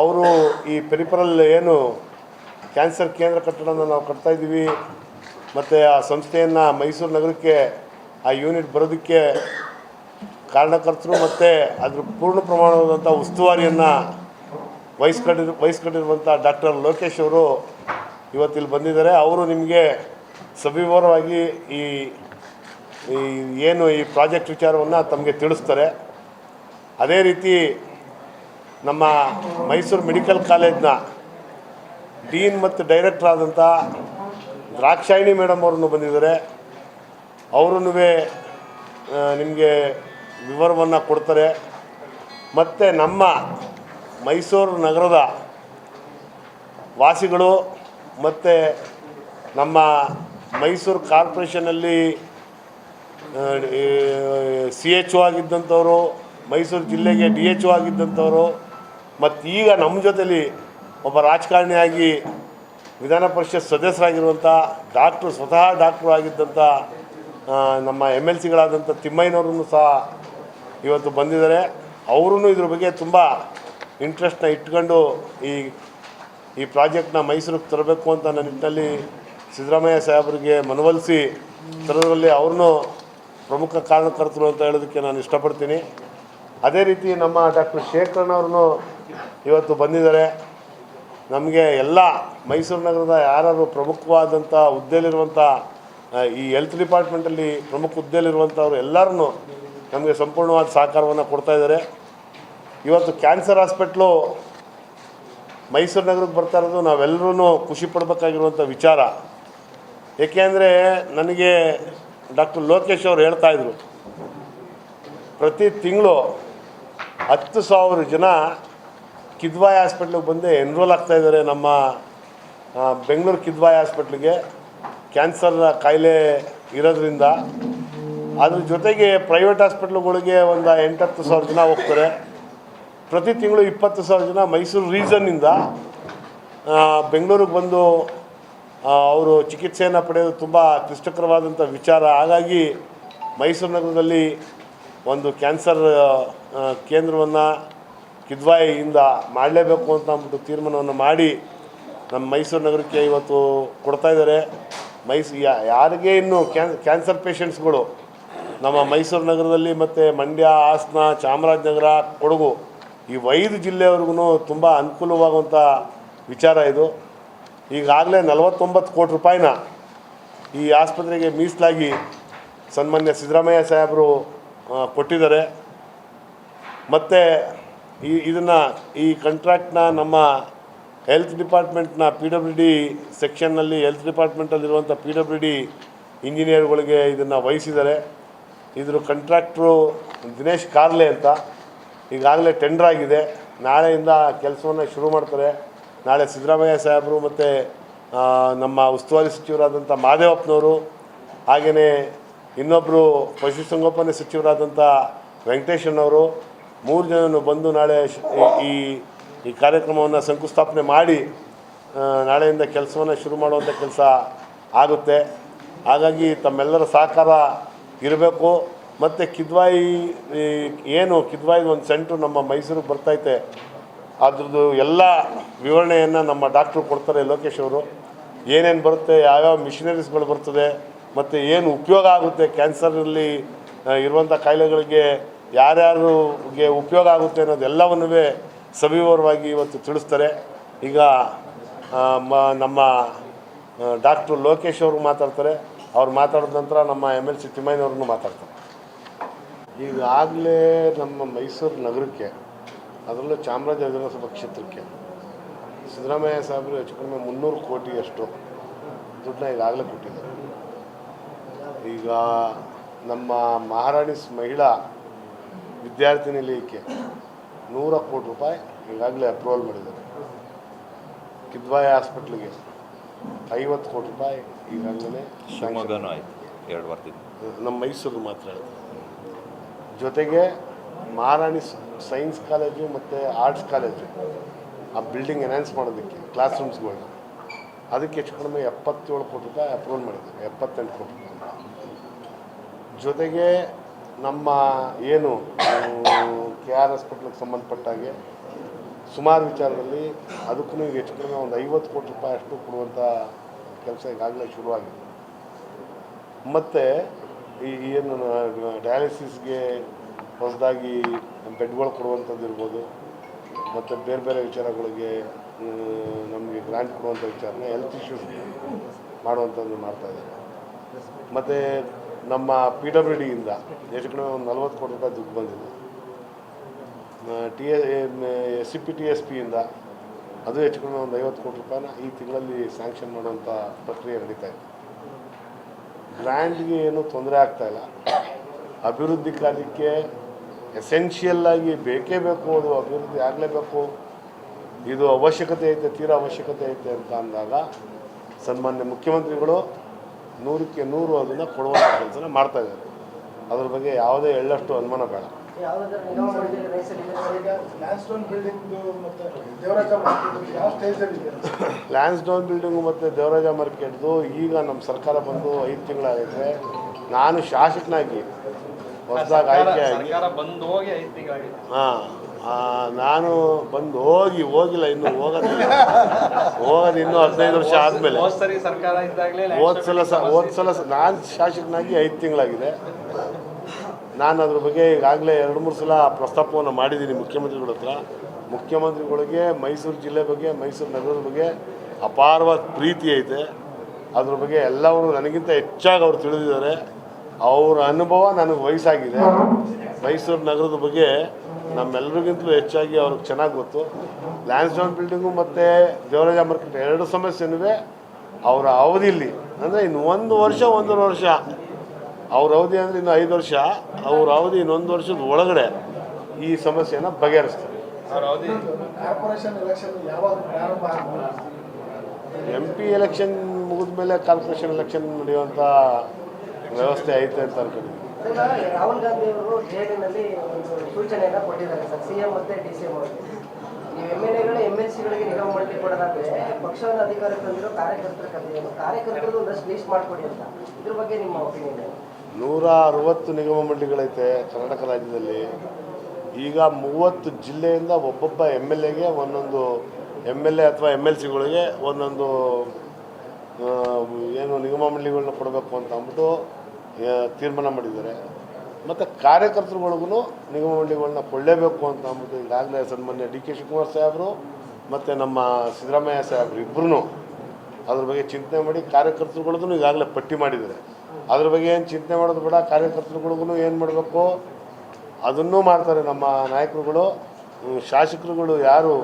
ಅವರು ಈ ಪೆರಿಪರಲ್ ಏನು ಕ್ಯಾನ್ಸರ್ ಕೇಂದ್ರ ಕಟ್ಟಡನ ನಾವು ಕಟ್ತಾ ಇದ್ದೀವಿ. ಮತ್ತು ಆ ಸಂಸ್ಥೆಯನ್ನು ಮೈಸೂರು ನಗರಕ್ಕೆ ಆ ಯೂನಿಟ್ ಬರೋದಕ್ಕೆ ಕಾರಣಕರ್ತರು ಮತ್ತು ಅದ್ರ ಪೂರ್ಣ ಪ್ರಮಾಣವಾದಂಥ ಉಸ್ತುವಾರಿಯನ್ನು ವಹಿಸ್ಕೊಂಡಿರ್, ವಹಿಸ್ಕೊಂಡಿರುವಂಥ ಡಾಕ್ಟರ್ ಲೋಕೇಶ್ ಅವರು ಇವತ್ತಿಲ್ಲಿ ಬಂದಿದ್ದಾರೆ. ಅವರು ನಿಮಗೆ ಸವಿವರವಾಗಿ ಈ ಈ ಏನು ಈ ಪ್ರಾಜೆಕ್ಟ್ ವಿಚಾರವನ್ನು ತಮಗೆ ತಿಳಿಸ್ತಾರೆ. ಅದೇ ರೀತಿ ನಮ್ಮ ಮೈಸೂರು ಮೆಡಿಕಲ್ ಕಾಲೇಜ್ನ ಡೀನ್ ಮತ್ತು ಡೈರೆಕ್ಟರ್ ಆದಂಥ ದ್ರಾಕ್ಷಾಯಿಣಿ ಮೇಡಮ್ ಅವರನ್ನು ಬಂದಿದ್ದಾರೆ. ಅವರೂ ನಿಮಗೆ ವಿವರವನ್ನು ಕೊಡ್ತಾರೆ. ಮತ್ತು ನಮ್ಮ ಮೈಸೂರು ನಗರದ ವಾಸಿಗಳು ಮತ್ತು ನಮ್ಮ ಮೈಸೂರು ಕಾರ್ಪೊರೇಷನಲ್ಲಿ ಸಿ ಎಚ್ ಒ ಆಗಿದ್ದಂಥವರು, ಮೈಸೂರು ಜಿಲ್ಲೆಗೆ ಡಿ ಎಚ್ ಒ ಆಗಿದ್ದಂಥವರು ಮತ್ತು ಈಗ ನಮ್ಮ ಜೊತೆಯಲ್ಲಿ ಒಬ್ಬ ರಾಜಕಾರಣಿಯಾಗಿ ವಿಧಾನ ಪರಿಷತ್ ಸದಸ್ಯರಾಗಿರುವಂಥ ಡಾಕ್ಟ್ರು, ಸ್ವತಃ ಡಾಕ್ಟ್ರು ಆಗಿದ್ದಂಥ ನಮ್ಮ ಎಂ ಎಲ್ ಸಿಗಳಾದಂಥ ತಿಮ್ಮಯ್ಯನವ್ರನ್ನು ಸಹ ಇವತ್ತು ಬಂದಿದ್ದಾರೆ. ಅವರೂ ಇದ್ರ ಬಗ್ಗೆ ತುಂಬ ಇಂಟ್ರೆಸ್ಟ್ನ ಇಟ್ಕೊಂಡು ಈ ಈ ಪ್ರಾಜೆಕ್ಟ್ನ ಮೈಸೂರಿಗೆ ತರಬೇಕು ಅಂತ ನನ್ನ ನಿಟ್ಟಿನಲ್ಲಿ ಸಿದ್ದರಾಮಯ್ಯ ಸಾಹೇಬರಿಗೆ ಮನವೊಲಿಸಿ ತರೋದ್ರಲ್ಲಿ ಅವ್ರನ್ನೂ ಪ್ರಮುಖ ಕಾರಣಕರ್ತರು ಅಂತ ಹೇಳೋದಕ್ಕೆ ನಾನು ಇಷ್ಟಪಡ್ತೀನಿ. ಅದೇ ರೀತಿ ನಮ್ಮ ಡಾಕ್ಟರ್ ಶೇಖರಣ್ಣವ್ರನ್ನು ಇವತ್ತು ಬಂದಿದ್ದಾರೆ. ನಮಗೆ ಎಲ್ಲ ಮೈಸೂರು ನಗರದ ಯಾರು ಪ್ರಮುಖವಾದಂಥ ಹುದ್ದೆಯಲ್ಲಿರುವಂಥ ಈ ಹೆಲ್ತ್ ಡಿಪಾರ್ಟ್ಮೆಂಟಲ್ಲಿ ಪ್ರಮುಖ ಹುದ್ದೆಯಲ್ಲಿರುವಂಥವ್ರು ಎಲ್ಲರೂ ನಮಗೆ ಸಂಪೂರ್ಣವಾದ ಸಹಕಾರವನ್ನು ಕೊಡ್ತಾ ಇದ್ದಾರೆ. ಇವತ್ತು ಕ್ಯಾನ್ಸರ್ ಹಾಸ್ಪಿಟ್ಲು ಮೈಸೂರು ನಗರಕ್ಕೆ ಬರ್ತಾ ಇರೋದು ನಾವೆಲ್ಲರೂ ಖುಷಿ ಪಡಬೇಕಾಗಿರುವಂಥ ವಿಚಾರ. ಏಕೆಂದರೆ ನನಗೆ ಡಾಕ್ಟರ್ ಲೋಕೇಶ್ ಅವರು ಹೇಳ್ತಾಯಿದ್ರು ಪ್ರತಿ ತಿಂಗಳು ಹತ್ತು ಸಾವಿರ ಜನ ಕಿದ್ವಾಯ್ ಹಾಸ್ಪಿಟ್ಲಿಗೆ ಬಂದು ಎನ್ರೋಲ್ ಆಗ್ತಾ ಇದ್ದಾರೆ ನಮ್ಮ ಬೆಂಗಳೂರು ಕಿದ್ವಾಯ್ ಹಾಸ್ಪಿಟ್ಲಿಗೆ. ಕ್ಯಾನ್ಸರ್ ಕಾಯಿಲೆ ಇರೋದ್ರಿಂದ. ಅದ್ರ ಜೊತೆಗೆ ಪ್ರೈವೇಟ್ ಹಾಸ್ಪಿಟ್ಲುಗಳಿಗೆ ಒಂದು ಎಂಟತ್ತು ಸಾವಿರ ಜನ ಹೋಗ್ತಾರೆ. ಪ್ರತಿ ತಿಂಗಳು ಇಪ್ಪತ್ತು ಸಾವಿರ ಜನ ಮೈಸೂರು ರೀಸನ್ನಿಂದ ಬೆಂಗಳೂರಿಗೆ ಬಂದು ಅವರು ಚಿಕಿತ್ಸೆಯನ್ನು ಪಡೆಯೋದು ತುಂಬ ಕ್ಲಿಷ್ಟಕರವಾದಂಥ ವಿಚಾರ. ಹಾಗಾಗಿ ಮೈಸೂರು ನಗರದಲ್ಲಿ ಒಂದು ಕ್ಯಾನ್ಸರ್ ಕೇಂದ್ರವನ್ನು ಕಿದ್ವಾಯಿಯಿಂದ ಮಾಡಲೇಬೇಕು ಅಂತ ಅಂದ್ಬಿಟ್ಟು ತೀರ್ಮಾನವನ್ನು ಮಾಡಿ ನಮ್ಮ ಮೈಸೂರು ನಗರಕ್ಕೆ ಇವತ್ತು ಕೊಡ್ತಾ ಇದ್ದಾರೆ. ಮೈಸೂ ಯಾರಿಗೆ ಇನ್ನು ಕ್ಯಾನ್ ಕ್ಯಾನ್ಸರ್ ಪೇಷಂಟ್ಸ್ಗಳು ನಮ್ಮ ಮೈಸೂರು ನಗರದಲ್ಲಿ ಮತ್ತು ಮಂಡ್ಯ, ಹಾಸನ, ಚಾಮರಾಜನಗರ, ಕೊಡಗು ಈ ಐದು ಜಿಲ್ಲೆಯವ್ರಿಗೂ ತುಂಬ ಅನುಕೂಲವಾಗುವಂಥ ವಿಚಾರ ಇದು. ಈಗಾಗಲೇ ನಲವತ್ತೊಂಬತ್ತು ಕೋಟಿ ರೂಪಾಯಿನ ಈ ಆಸ್ಪತ್ರೆಗೆ ಮೀಸಲಾಗಿ ಸನ್ಮಾನ್ಯ ಸಿದ್ದರಾಮಯ್ಯ ಸಾಹೇಬರು ಕೊಟ್ಟಿದ್ದಾರೆ. ಮತ್ತು ಈ ಇದನ್ನು ಈ ಕಾಂಟ್ರಾಕ್ಟ್ನ ನಮ್ಮ ಹೆಲ್ತ್ ಡಿಪಾರ್ಟ್ಮೆಂಟ್ನ ಪಿ ಡಬ್ಲ್ಯೂ ಡಿ ಸೆಕ್ಷನ್ನಲ್ಲಿ ಹೆಲ್ತ್ ಡಿಪಾರ್ಟ್ಮೆಂಟಲ್ಲಿರುವಂಥ ಪಿ ಡಬ್ಲ್ಯೂ ಡಿ ಇಂಜಿನಿಯರ್ಗಳಿಗೆ ಇದನ್ನು ವಹಿಸಿದ್ದಾರೆ. ಇದ್ರ ಕಂಟ್ರಾಕ್ಟ್ರು ದಿನೇಶ್ ಕಾರ್ಲೆ ಅಂತ. ಈಗಾಗಲೇ ಟೆಂಡರ್ ಆಗಿದೆ. ನಾಳೆಯಿಂದ ಕೆಲಸವನ್ನು ಶುರು ಮಾಡ್ತಾರೆ. ನಾಳೆ ಸಿದ್ದರಾಮಯ್ಯ ಸಾಹೇಬರು ಮತ್ತು ನಮ್ಮ ಉಸ್ತುವಾರಿ ಸಚಿವರಾದಂಥ ಮಹದೇವಪ್ಪನವರು ಹಾಗೆಯೇ ಇನ್ನೊಬ್ಬರು ಪಶುಸಂಗೋಪನೆ ಸಚಿವರಾದಂಥ ವೆಂಕಟೇಶಣ್ಣವರು ಮೂರು ಜನನು ಬಂದು ನಾಳೆ ಈ ಈ ಕಾರ್ಯಕ್ರಮವನ್ನು ಶಂಕುಸ್ಥಾಪನೆ ಮಾಡಿ ನಾಳೆಯಿಂದ ಕೆಲಸವನ್ನು ಶುರು ಮಾಡುವಂಥ ಕೆಲಸ ಆಗುತ್ತೆ. ಹಾಗಾಗಿ ತಮ್ಮೆಲ್ಲರ ಸಹಕಾರ ಇರಬೇಕು. ಮತ್ತು ಕಿದ್ವಾಯಿ ಏನು ಕಿದ್ವಾಯಿ ಒಂದು ಸೆಂಟ್ರು ನಮ್ಮ ಮೈಸೂರಿಗೆ ಬರ್ತೈತೆ ಅದ್ರದ್ದು ಎಲ್ಲ ವಿವರಣೆಯನ್ನು ನಮ್ಮ ಡಾಕ್ಟ್ರು ಕೊಡ್ತಾರೆ ಲೋಕೇಶ್ ಅವರು. ಏನೇನು ಬರುತ್ತೆ, ಯಾವ್ಯಾವ ಮಿಷಿನರೀಸ್ಗಳು ಬರ್ತದೆ, ಮತ್ತು ಏನು ಉಪಯೋಗ ಆಗುತ್ತೆ, ಕ್ಯಾನ್ಸರಲ್ಲಿ ಇರುವಂಥ ಕಾಯಿಲೆಗಳಿಗೆ ಯಾರ್ಯಾರಿಗೆ ಉಪಯೋಗ ಆಗುತ್ತೆ ಅನ್ನೋದೆಲ್ಲವನ್ನೂ ಸವಿವರವಾಗಿ ಇವತ್ತು ತಿಳಿಸ್ತಾರೆ. ಈಗ ಮ, ನಮ್ಮ ಡಾಕ್ಟ್ರು ಲೋಕೇಶ್ ಅವರು ಮಾತಾಡ್ತಾರೆ. ಅವ್ರು ಮಾತಾಡಿದ ನಂತರ ನಮ್ಮ ಎಂ ಎಲ್ ಸಿ ತಿಮ್ಮಯ್ಯನವ್ರನ್ನು ಮಾತಾಡ್ತಾರೆ. ಈಗಾಗಲೇ ನಮ್ಮ ಮೈಸೂರು ನಗರಕ್ಕೆ, ಅದರಲ್ಲೂ ಚಾಮರಾಜ ವಿಧಾನಸಭಾ ಕ್ಷೇತ್ರಕ್ಕೆ, ಸಿದ್ದರಾಮಯ್ಯ ಸಾಹೇಬರು ಹೆಚ್ಚು ಕಡಿಮೆ ಮುನ್ನೂರು ಕೋಟಿಯಷ್ಟು ದುಡ್ಡನ್ನ ಈಗಾಗಲೇ ಕೊಟ್ಟಿದ್ದಾರೆ. ಈಗ ನಮ್ಮ ಮಹಾರಾಣಿ ಮಹಿಳಾ ವಿದ್ಯಾರ್ಥಿ ನಿಲಯಕ್ಕೆ ನೂರ ಕೋಟಿ ರೂಪಾಯಿ ಈಗಾಗಲೇ ಅಪ್ರೂವಲ್ ಮಾಡಿದ್ದಾರೆ. ಕಿದ್ವಾಯ ಹಾಸ್ಪಿಟ್ಲಿಗೆ ಐವತ್ತು ಕೋಟಿ ರೂಪಾಯಿ ಈಗಾಗಲೇ ಶಿವಮೊಗ್ಗನೂ ಆಯಿತು ಎರಡು ನಮ್ಮ ಮೈಸೂರು ಮಾತ್ರ ಜೊತೆಗೆ ಮಹಾರಾಣಿ ಸೈನ್ಸ್ ಕಾಲೇಜು ಮತ್ತು ಆರ್ಟ್ಸ್ ಕಾಲೇಜು ಆ ಬಿಲ್ಡಿಂಗ್ ಎನ್ಹಾನ್ಸ್ ಮಾಡೋದಕ್ಕೆ ಕ್ಲಾಸ್ ರೂಮ್ಸ್ಗಳನ್ನ ಅದಕ್ಕೆ ಹೆಚ್ಚು ಕಡಿಮೆ ಎಪ್ಪತ್ತೇಳು ಕೋಟಿ ರೂಪಾಯಿ ಅಪ್ರೂವಲ್ ಮಾಡಿದ್ದಾರೆ ಎಪ್ಪತ್ತೆಂಟು ಕೋಟಿ ರೂಪಾಯಿ. ಜೊತೆಗೆ ನಮ್ಮ ಏನು ಕೆ ಆರ್ ಹಾಸ್ಪಿಟ್ಲಿಗೆ ಸಂಬಂಧಪಟ್ಟಾಗೆ ಸುಮಾರು ವಿಚಾರದಲ್ಲಿ ಅದಕ್ಕೂ ಈಗ ಹೆಚ್ಚು ಕಡಿಮೆ ಒಂದು ಐವತ್ತು ಕೋಟಿ ರೂಪಾಯಿ ಅಷ್ಟು ಕೊಡುವಂಥ ಕೆಲಸ ಈಗಾಗಲೇ ಶುರುವಾಗಿದೆ. ಮತ್ತು ಈ ಏನು ಡಯಾಲಿಸಿಸ್ಗೆ ಹೊಸದಾಗಿ ಬೆಡ್ಗಳು ಕೊಡುವಂಥದ್ದು ಇರ್ಬೋದು, ಮತ್ತು ಬೇರೆ ಬೇರೆ ವಿಚಾರಗಳಿಗೆ ನಮಗೆ ಗ್ರ್ಯಾಂಟ್ ಕೊಡುವಂಥ ವಿಚಾರನ ಹೆಲ್ತ್ ಇಶ್ಯೂಸ್ ಮಾಡುವಂಥದ್ದು ಮಾಡ್ತಾಯಿದ್ದಾರೆ ಮತ್ತು ನಮ್ಮ ಪಿ ಡಬ್ಲ್ಯೂ ಡಿಯಿಂದ ಹೆಚ್ಚು ಕಡಿಮೆ ಒಂದು ನಲ್ವತ್ತು ಕೋಟಿ ರೂಪಾಯಿ ದುಡ್ಡು ಬಂದಿದೆ. T S C P T S ಪಿಯಿಂದ ಅದು ಹೆಚ್ಚು ಕಡಿಮೆ ಒಂದು ಐವತ್ತು ಕೋಟಿ ರೂಪಾಯಿನ ಈ ತಿಂಗಳಲ್ಲಿ ಸ್ಯಾಂಕ್ಷನ್ ಮಾಡುವಂಥ ಪ್ರಕ್ರಿಯೆ ನಡೀತಾ ಇದೆ. ಗ್ರ್ಯಾಂಡ್ಗೆ ಏನು ತೊಂದರೆ ಆಗ್ತಾ ಇಲ್ಲ. ಅಭಿವೃದ್ಧಿ ಕಾರ್ಯಕ್ಕೆ ಎಸೆನ್ಷಿಯಲ್ ಆಗಿ ಬೇಕೇ ಬೇಕು, ಅದು ಅಭಿವೃದ್ಧಿ ಆಗಲೇಬೇಕು. ಇದು ಅವಶ್ಯಕತೆ ಐತೆ, ತೀರಾ ಅವಶ್ಯಕತೆ ಐತೆ ಅಂತ ಅಂದಾಗ ಸನ್ಮಾನ್ಯ ಮುಖ್ಯಮಂತ್ರಿಗಳು ನೂರಕ್ಕೆ ನೂರು ಅದನ್ನು ಕೊಡುವಂಥ ಕೆಲಸನ ಮಾಡ್ತಾ ಇದ್ದಾರೆ. ಅದ್ರ ಬಗ್ಗೆ ಯಾವುದೇ ಎಳ್ಳಷ್ಟು ಅನುಮಾನ ಬೇಡ. ಲ್ಯಾನ್ಸ್ ಡೌನ್ ಬಿಲ್ಡಿಂಗು ಮತ್ತು ದೇವರಾಜ ಮಾರ್ಕೆಟ್ದು ಈಗ ನಮ್ಮ ಸರ್ಕಾರ ಬಂದು ಐದು ತಿಂಗಳಾಗಿದ್ರೆ ನಾನು ಶಾಸಕನಾಗಿ ಹೊಸದಾಗಿ ಆಯ್ಕೆ ಆಗಿ ಹಾಂ. ನಾನು ಬಂದು ಹೋಗಿ ಹೋಗಿಲ್ಲ ಇನ್ನು ಹೋಗೋದಿಲ್ಲ ಹೋಗೋದು ಇನ್ನೂ ಹದಿನೈದು ವರ್ಷ ಆದಮೇಲೆ. ಹೋದ್ ಸಲ ಸ ಹೋದ ಸಲ ನಾನು ಶಾಸಕನಾಗಿ ಐದು ತಿಂಗಳಾಗಿದೆ. ನಾನು ಅದ್ರ ಬಗ್ಗೆ ಈಗಾಗಲೇ ಎರಡು ಮೂರು ಸಲ ಪ್ರಸ್ತಾಪವನ್ನು ಮಾಡಿದ್ದೀನಿ ಮುಖ್ಯಮಂತ್ರಿಗಳ ಹತ್ರ. ಮುಖ್ಯಮಂತ್ರಿಗಳಿಗೆ ಮೈಸೂರು ಜಿಲ್ಲೆ ಬಗ್ಗೆ ಮೈಸೂರು ನಗರದ ಬಗ್ಗೆ ಅಪಾರವಾದ ಪ್ರೀತಿ ಐತೆ. ಅದ್ರ ಬಗ್ಗೆ ಎಲ್ಲವರು ನನಗಿಂತ ಹೆಚ್ಚಾಗಿ ಅವ್ರು ತಿಳಿದಿದ್ದಾರೆ. ಅವರ ಅನುಭವ ನನಗೆ ವಯಸ್ಸಾಗಿದೆ. ಮೈಸೂರು ನಗರದ ಬಗ್ಗೆ ನಮ್ಮೆಲ್ಲರಿಗಿಂತಲೂ ಹೆಚ್ಚಾಗಿ ಅವ್ರಿಗೆ ಚೆನ್ನಾಗಿ ಗೊತ್ತು. ಲ್ಯಾನ್ಸ್ಡೌನ್ ಬಿಲ್ಡಿಂಗು ಮತ್ತು ದೇವರಾಜ ಮಾರ್ಕೆಟ್ ಎರಡು ಸಮಸ್ಯೆನೂ ಅವರ ಅವಧಿಯಲ್ಲಿ ಅಂದರೆ ಇನ್ನು ಒಂದು ವರ್ಷ ಒಂದೂವರೆ ವರ್ಷ. ಅವ್ರ ಅವಧಿ ಅಂದರೆ ಇನ್ನು ಐದು ವರ್ಷ. ಅವ್ರ ಅವಧಿ ಇನ್ನೊಂದು ವರ್ಷದ ಒಳಗಡೆ ಈ ಸಮಸ್ಯೆನ ಬಗೆಹರಿಸ್ತಾರೆ. ಅವ್ರ ಅವಧಿ? ಕಾರ್ಪೊರೇಷನ್ ಎಲೆಕ್ಷನ್ ಯಾವಾಗ ಪ್ರಾರಂಭ ಆಗ್ಬೋದು? ಎಂ ಪಿ ಎಲೆಕ್ಷನ್ ಮುಗಿದ ಮೇಲೆ ಕಾರ್ಪೊರೇಷನ್ ಎಲೆಕ್ಷನ್ ನಡೆಯುವಂಥ ವ್ಯವಸ್ಥೆ ಐತೆ ಅಂತ ಅನ್ಕೊಂಡಿದ್ದೀನಿ. ರಾಹುಲ್ ಗಾಂಧಿ ಅವರು ಜೆಡಿನಲ್ಲಿ ಒಂದು ಸೂಚನೆಯನ್ನ ಕೊಟ್ಟಿದ್ದಾರೆ ಸರ್. ಸಿಎಂ ಮತ್ತೆ ಡಿ ಸಿ ಎಂ ಅವರಿಗೆ ನೀವು ಎಂ ಎಲ್ ಎಗಳು, ಎಂ ಎಲ್ ಸಿಗಳಿಗೆ ನಿಗಮ ಮಂಡಳಿ ಕೊಡೋದಾದ್ರೆ ಪಕ್ಷವನ್ನು ಅಧಿಕಾರಕ್ಕೆ ತಂದಿರೋ ಕಾರ್ಯಕರ್ತರ ಕಥೆಯನ್ನು ಕಾರ್ಯಕರ್ತರದ್ದು ಒಂದಷ್ಟು ಲೀಸ್ಟ್ ಮಾಡಿಕೊಡಿ ಅಂತ. ಇದ್ರ ಬಗ್ಗೆ ನಿಮ್ಮ ಒಪಿನಿಯನ್ ನೂರ ಅರವತ್ತು ನಿಗಮ ಮಂಡಳಿಗಳೈತೆ ಕರ್ನಾಟಕ ರಾಜ್ಯದಲ್ಲಿ. ಈಗ ಮೂವತ್ತು ಜಿಲ್ಲೆಯಿಂದ ಒಬ್ಬೊಬ್ಬ ಎಂ ಎಲ್ ಎಗೆ ಒಂದೊಂದು ಎಂ ಎಲ್ ಎ ಅಥವಾ ಎಂ ಎಲ್ ಸಿಗಳಿಗೆ ಒಂದೊಂದು ಏನು ನಿಗಮ ಮಂಡಳಿಗಳನ್ನ ಕೊಡಬೇಕು ಅಂತ ಅಂದ್ಬಿಟ್ಟು ತೀರ್ಮಾನ ಮಾಡಿದ್ದಾರೆ. ಮತ್ತು ಕಾರ್ಯಕರ್ತರುಗಳಿಗೂ ನಿಗಮ ಮಂಡಳಿಗಳನ್ನ ಕೊಳ್ಳೇಬೇಕು ಅಂತ ಅಂದ್ಬಿಟ್ಟು ಈಗಾಗಲೇ ಸನ್ಮಾನ್ಯ ಡಿ ಕೆ ಶಿವಕುಮಾರ್ ಸಾಹೇಬರು ಮತ್ತು ನಮ್ಮ ಸಿದ್ದರಾಮಯ್ಯ ಸಾಹೇಬ್ರು ಇಬ್ಬರೂ ಅದ್ರ ಬಗ್ಗೆ ಚಿಂತನೆ ಮಾಡಿ ಕಾರ್ಯಕರ್ತರುಗಳದ್ದು ಈಗಾಗಲೇ ಪಟ್ಟಿ ಮಾಡಿದ್ದಾರೆ. ಅದ್ರ ಬಗ್ಗೆ ಏನು ಚಿಂತನೆ ಮಾಡೋದು ಬೇಡ ಕಾರ್ಯಕರ್ತರುಗಳಿಗೂ ಏನು ಮಾಡಬೇಕು? ಅದನ್ನೂ ಮಾಡ್ತಾರೆ ನಮ್ಮ ನಾಯಕರುಗಳು, ಶಾಸಕರುಗಳು ಯಾರು?